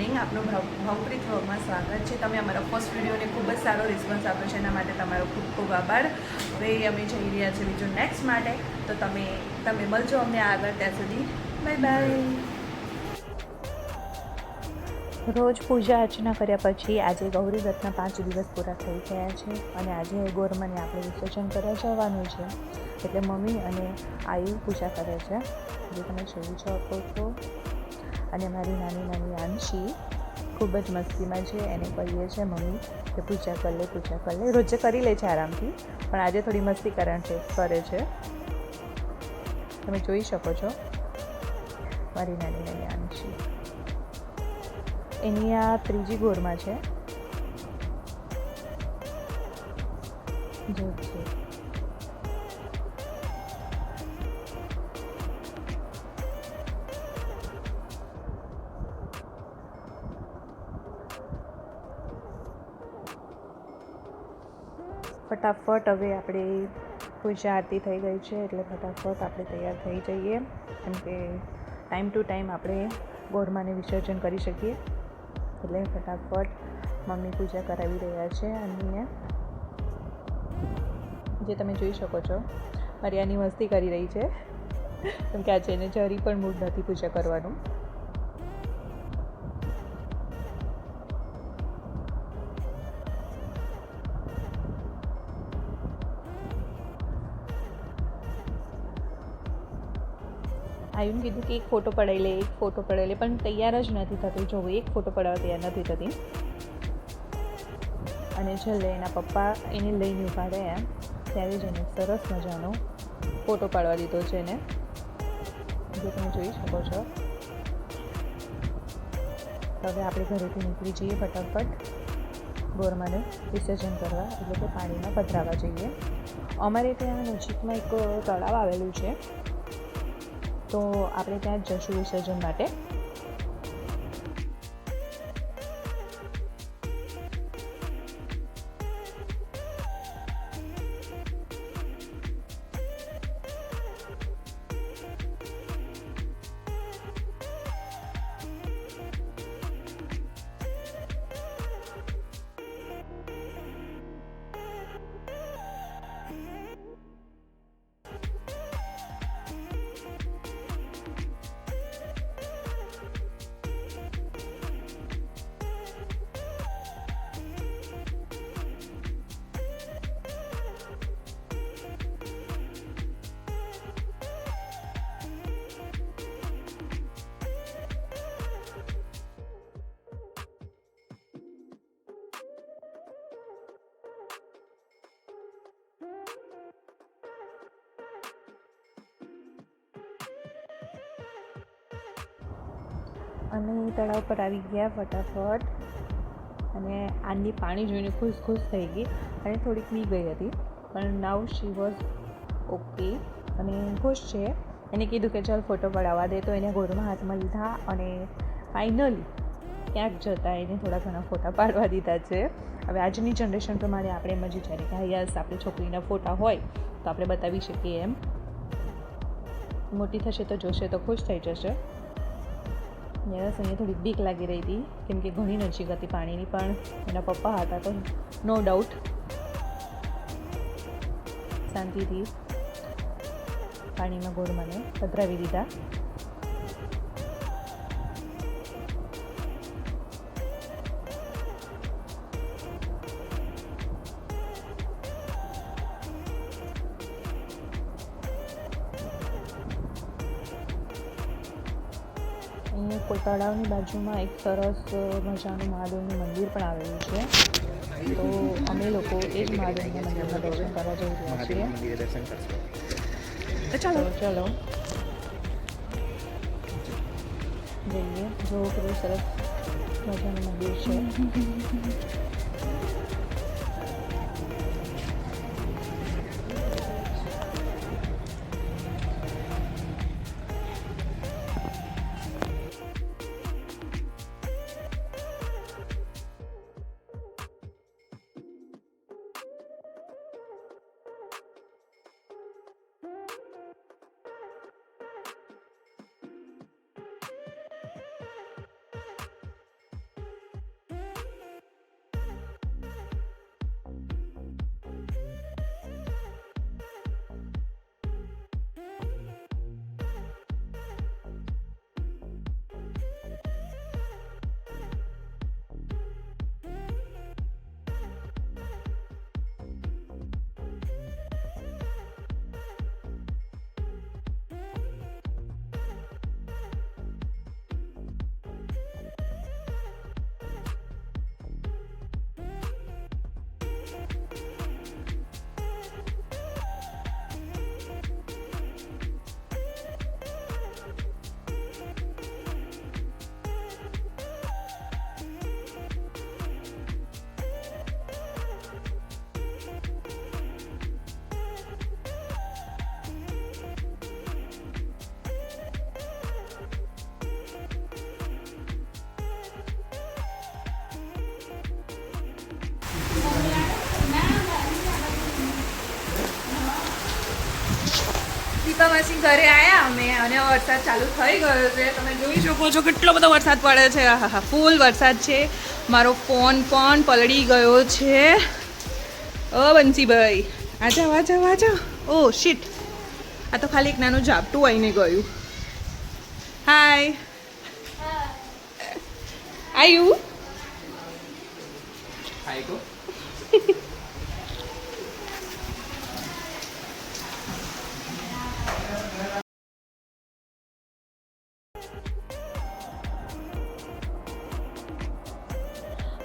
Morning, આપનું ભાવ, ભાવપ્રીત વ્લોગમાં સ્વાગત છે. તમે અમારા ફર્સ્ટ વિડીયોને ખૂબ જ સારો રિસ્પોન્સ આપ્યો છે, એના માટે તમારો ખૂબ ખૂબ આભાર. હવે અમે જઈ રહ્યા છીએ બીજું નેક્સ્ટ માટે. તો તમે તમે મળજો અમને આગળ ત્યાં સુધી. બાય બાય રોજ પૂજા અર્ચના કર્યા પછી આજે ગૌરી વ્રતના પાંચ દિવસ પૂરા થઈ ગયા છે અને આજે ગોરમાને આપણે વિસર્જન કરવા જવાનું છે. એટલે મમ્મી અને આયુ પૂજા કરે છે. જે તમે જોઈ શકો છો. અને મારી નાની નાની આંશી ખૂબ જ મસ્તીમાં છે. એને કહીએ છીએ મમ્મી, કે પૂજા કર લે, પૂજા કર લે. રોજે કરી લે છે આરામથી, પણ આજે થોડી મસ્તી કારણ છે, કરે છે. તમે જોઈ શકો છો મારી નાની નાની આંશી. એની આ ત્રીજી ગોરમાં છે. જો ફટાફટ હવે આપણે પૂજા આરતી થઈ ગઈ છે એટલે ફટાફટ આપણે તૈયાર થઈ જઈએ. કેમ કે ટાઈમ ટુ ટાઈમ આપણે ગોરમાને વિસર્જન કરી શકીએ. એટલે ફટાફટ મમ્મી પૂજા કરાવી રહ્યા છે અને જે તમે જોઈ શકો છો, મારી આની મસ્તી કરી રહી છે. કેમ કે આજે એને જરી પણ મૂડ નથી પૂજા કરવાનું. આયુને કીધું કે એક ફોટો પડાવી લે, એક ફોટો પડાવી લે, પણ તૈયાર જ નથી થતી. જોવું એક ફોટો પડાવવા તૈયાર નથી થતી. અને છેલ્લે એના પપ્પા એને લઈને ઊભા રહ્યા. ત્યારે જ એને સરસ મજાનો ફોટો પાડવા દીધો છે એને. જે તમે જોઈ શકો છો. હવે આપણે ઘરેથી નીકળી જઈએ ફટાફટ. ગોરમાને વિસર્જન કરવા, એટલે કે પાણીમાં પધરાવા જઈએ. અમારે ત્યાં નજીકમાં એક તળાવ આવેલું છે. તો આપણે ત્યાં જશું વિસર્જન માટે. અને તળાવ પર આવી ગયા ફટાફટ. અને આની પાણી જોઈને ખુશ ખુશ થઈ ગઈ. અને થોડીક બી ગઈ હતી. પણ નાવ શી વોઝ ઓકે અને ખુશ છે. એને કીધું કે ચાલ ફોટો પડાવવા દે. તો એને ગોરમાં હાથમાં લીધા અને ફાઇનલી ક્યાંક જતાં એને થોડા ઘણા ફોટા પાડવા દીધા છે. હવે આજની જનરેશન પ્રમાણે આપણે એમ જ વિચારીએ કે યસ આપણી છોકરીના ફોટા હોય તો આપણે બતાવી શકીએ એમ. મોટી થશે તો જોશે તો ખુશ થઈ જશે. યસ અહીંયા થોડી બીક લાગી રહી હતી, કેમ કે ઘણી નજીક હતી પાણીની, પણ એના પપ્પા હતા તો નો ડાઉટ શાંતિથી પાણીમાં ગોળ મને પધરાવી દીધા. કોઈ તળાવની બાજુમાં એક સરસ મજાનું મહાદેવનું મંદિર પણ આવેલું છે. તો અમે લોકો એ જ મહાદેવના મંદિરમાં દર્શન કરવા જઈ રહ્યા છીએ. ચાલો ચલો. જઈએ. જો કેટલું સરસ મજાનું મંદિર છે. મસ્ત પછી ઘરે આવ્યા અમે અને વરસાદ ચાલુ થઈ ગયો છે. તમે જોઈ શકો છો કેટલો બધો વરસાદ પડે છે. આહાહા, ફૂલ વરસાદ છે. મારો ફોન પણ પલળી ગયો છે. ઓ બંસીભાઈ. આજા આજા આજા. ઓ શીટ. આ તો ખાલી એક નાનું ઝાપટું આવીને ગયું. હાય આયુ આઈકો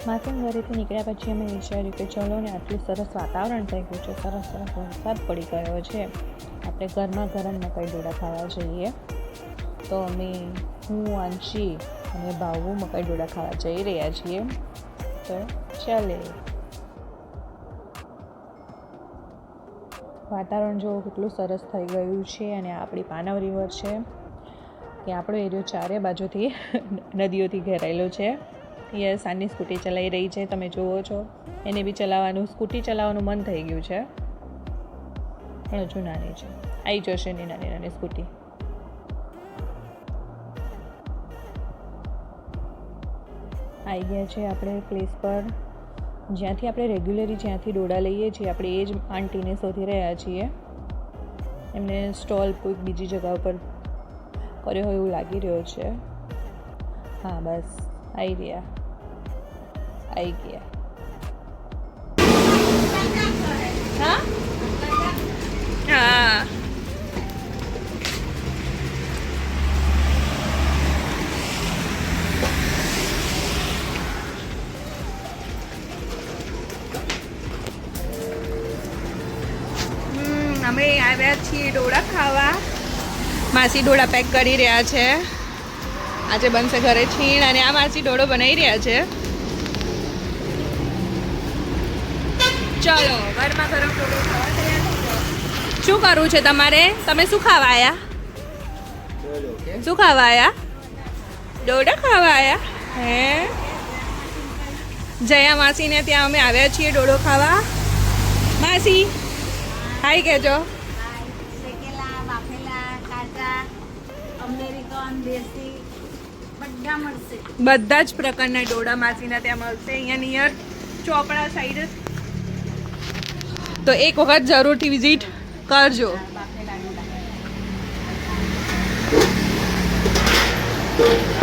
માસીમ ઘરેથી નીકળ્યા પછી અમે વિચાર્યું કે ચલો ને આટલું સરસ વાતાવરણ થઈ ગયું છે, સરસ સરસ વરસાદ પડી ગયો છે. આપણે ઘરમાં ગરમ મકાઈ ડોડા ખાવા જઈએ. તો અમે હું, આંશી અને ભાવુ મકાઈ ડોડા ખાવા જઈ રહ્યા છીએ. તો ચાલે. વાતાવરણ જો કેટલું સરસ થઈ ગયું છે અને આપણી પાનવ રિવર છે, કે આપણો એરિયો ચારે બાજુથી નદીઓથી ઘેરાયેલો છે. યસ આની સ્કૂટી ચલાવી રહી છે, તમે જુઓ છો. એને બી ચલાવવાનું, સ્કૂટી ચલાવવાનું મન થઈ ગયું છે. પણ હજુ નાની છે. આવી જશે એની નાની નાની સ્કૂટી. આવી ગયા છે આપણે પ્લેસ પર. જ્યાંથી આપણે રેગ્યુલરી જ્યાંથી ડોડા લઈએ છીએ, આપણે એ જ આંટીને શોધી રહ્યા છીએ. એમને સ્ટોલ કોઈક બીજી જગા ઉપર કર્યો હોય એવું લાગી રહ્યો છે. હા, બસ આવી રહ્યા. આવી ગયા. હા? હા. અમે આવ્યા છીએ ડોળા ખાવા. માસી ડોળા પેક કરી રહ્યા છે. આજે બનશે ઘરે છીણ અને આ માસી ડોળો બનાવી રહ્યા છે. ચલો ઘરમાં ગરમ. શું કરવું છે તમારે? તમે શું ખાવા આવ્યા શું ખાવા આવ્યા ડોડા ખાવા આવ્યા હે? જયા માસીને ત્યાં અમે આવ્યા છીએ ડોડો ખાવા. માસી હાય કહેજો. શેકેલા બાફેલા કાચા અમેરિકન દેશી બધા જ પ્રકારના ડોડા માસીના ત્યાં મળશે. અહીંયા નિયર ચોપડા સાઈડ તો એક વખત જરૂરથી વિઝિટ કરજો.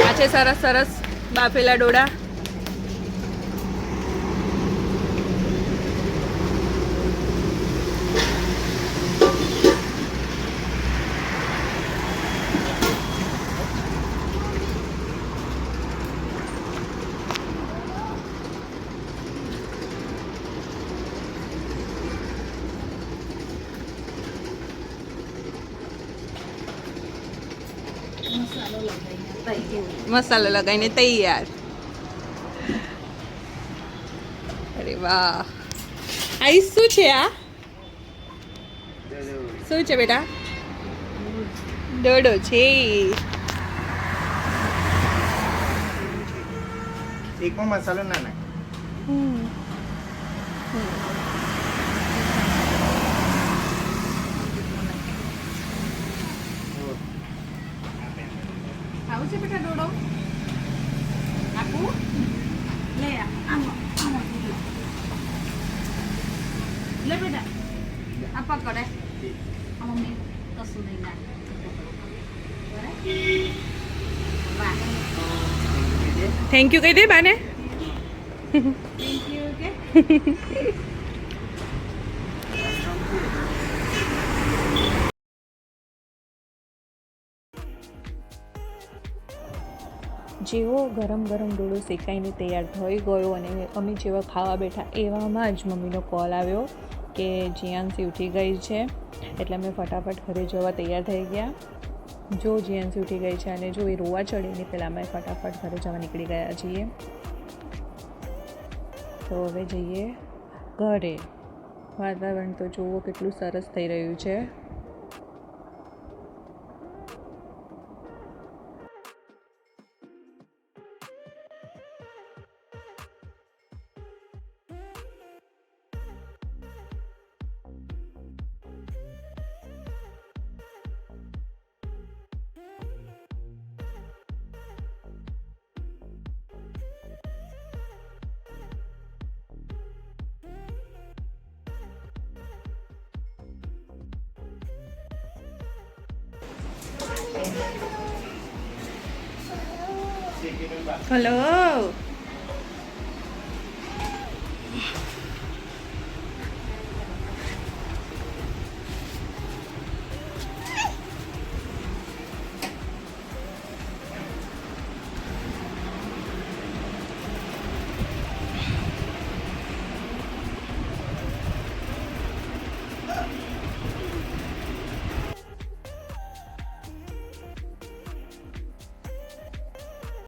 આ છે સરસ સરસ બાફેલા ડોડા. મસાલો લગાવીને તૈયાર. અરે વાહ. આ શું છે આ? શું છે બેટા? ડોડો છે. એકમાં મસાલો ના નાખ. ખાવું છે બેટા ડોડો આપું લે આ, આમ આમ લે. લે બેટા. આ પકડે આ મમ્મી કશું નહીં નાખે થેન્ક યુ કહી દે બાને. થેન્ક યુ કે જેવો ગરમ ગરમ ડોળો શેકાઈને તૈયાર થઈ ગયો અને અમે જેવા ખાવા બેઠા એવામાં જ મમ્મીનો કોલ આવ્યો. કે જીયાંશી ઉઠી ગઈ છે. એટલે અમે ફટાફટ ઘરે જવા તૈયાર થઈ ગયા. જો જીયાંશી ઉઠી ગઈ છે અને જો એ રોવા ચડી, એની પહેલાં અમે ફટાફટ ઘરે જવા નીકળી ગયા છીએ. તો હવે જઈએ ઘરે. વાતાવરણ તો જુઓ કેટલું સરસ થઈ રહ્યું છે. Hello.